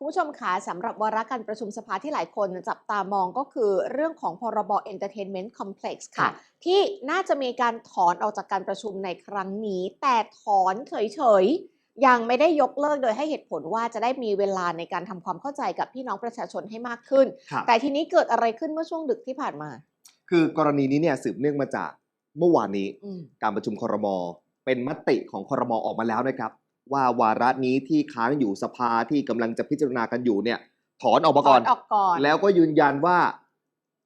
คุณผู้ชมคะสำหรับวาระการประชุมสภาที่หลายคนจับตามองก็คือเรื่องของพรบ Entertainment Complex ครัค่ะบที่น่าจะมีการถอนออกจากการประชุมในครั้งนี้ แต่ถอนเฉยๆ ยังไม่ได้ยกเลิกโดยให้เหตุผลว่าจะได้มีเวลาในการทำความเข้าใจกับพี่น้องประชาชนให้มากขึ้นครับแต่ทีนี้เกิดอะไรขึ้นเมื่อช่วงดึกที่ผ่านมา คือกรณีนี้เนี่ยสืบเนื่องมาจากเมื่อวานนี้อืมการประชุมครมเป็นมติของครมออกมาแล้วนะครับ ว่าวาระนี้ที่ค้างอยู่สภาที่กำลังจะพิจารณากันอยู่เนี่ย ถอนออกมาถก่ออนนออกก่อน แล้วก็ยืนยันว่า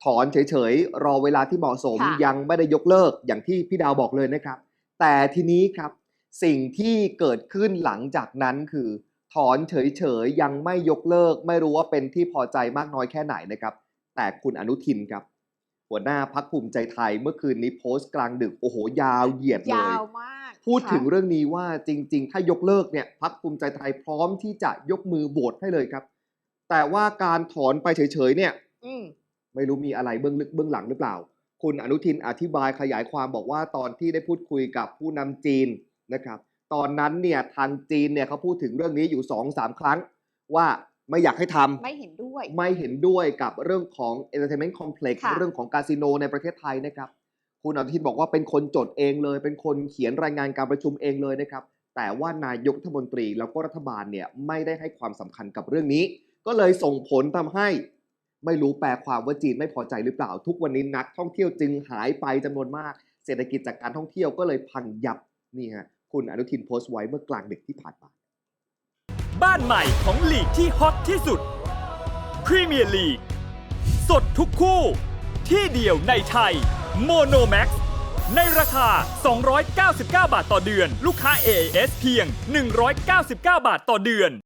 ถอนเฉยๆ รอเวลาที่เหมาะสมค่ะยังไม่ได้ยกเลิกอย่างที่พี่ดาวบอกเลยนะครับ แต่ทีนี้ครับสิ่งที่เกิดขึ้นหลังจากนั้นคือ ถอนเฉยๆ ยังไม่ยกเลิก ไม่รู้ว่าเป็นที่พอใจมากน้อยแค่ไหนนะครับ แต่คุณอนุทินครับ หัวหน้าพักภูมิใจไทยเมื่อคืนนี้โพสต์กลางดึกโอ้โหยาวเหยียดเลยยาวมาก พูดถึงค่ะเรื่องนี้ว่าจริง ๆ ถ้ายกเลิกเนี่ยพักภูมิใจไทยพร้อมที่จะยกมือโหวตให้เลยครับ แต่ว่าการถอนไปเฉยๆเนี่ยอืมไม่รู้มีอะไรเบื้องลึกเบื้องหลังหรือเปล่า คุณอนุทินอธิบายขยายความบอกว่าตอนที่ได้พูดคุยกับผู้นำจีนนะครับ ตอนนั้นเนี่ยทางจีนเนี่ยเขาพูดถึงเรื่องนี้อยู่2อสามครั้ง ว่าไม่อยากให้ทำไม่เห็นด้วย ไม่เห็นด้วยกับเรื่องของ Entertainment Complex ค่ะเรื่องของคาสิโนในประเทศไทยนะครับ คุณอนุทินบอกว่าเป็นคนจดเองเลย เป็นคนเขียนรายงานการประชุมเองเลยนะครับ แต่ว่านายกรัฐมนตรีแล้วก็รัฐบาลเนี่ยไม่ได้ให้ความสำคัญกับเรื่องนี้ ก็เลยส่งผลทำให้ไม่รู้แปลความว่าจีนไม่พอใจหรือเปล่า ทุกวันนี้นักท่องเที่ยวจึงหายไปจำนวนมาก เศรษฐกิจจากการท่องเที่ยวก็เลยพังยับนี่ฮะคุณอนุทินโพสต์ไว้เมื่อกลางดึกที่ผ่านมา บ้านใหม่ของลีกที่ฮอตที่สุดพรีเมียร์ลีกสดทุกคู่ ที่เดียวในไทย โมโนแม็กในราคา 299 บาทต่อเดือน ลูกค้า AIS เพียง 199 บาทต่อเดือน